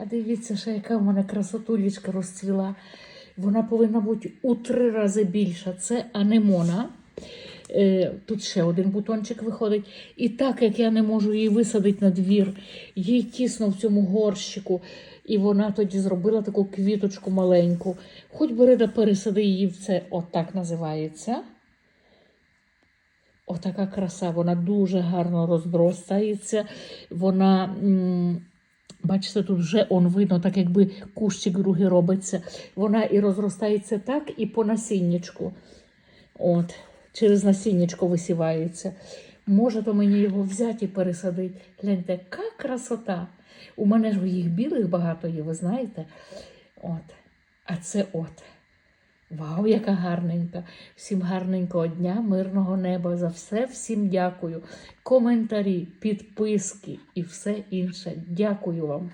А дивіться, ще яка в мене красотулечка розцвіла. Вона повинна бути у три рази більша. Це анемона. Е, Тут ще один бутончик виходить. І так як я не можу її висадити на двір, їй тісно в цьому горщику. І вона тоді зробила таку квіточку маленьку. Хоч бери да пересади її в це, отак називається. Отака краса, вона дуже гарно роздростається. Вона, бачите, тут вже он видно, так якби кущик другий робиться. Вона і розростається так, і по насіннячку. От, через насіннячко висівається. Може, то мені його взяти і пересадити. Гляньте, яка красота. У мене ж їх білих багато є, ви знаєте. От. А це от. Вау, яка гарненька. Всім гарненького дня, мирного неба. За все всім дякую. Коментарі, підписки і все інше. Дякую вам.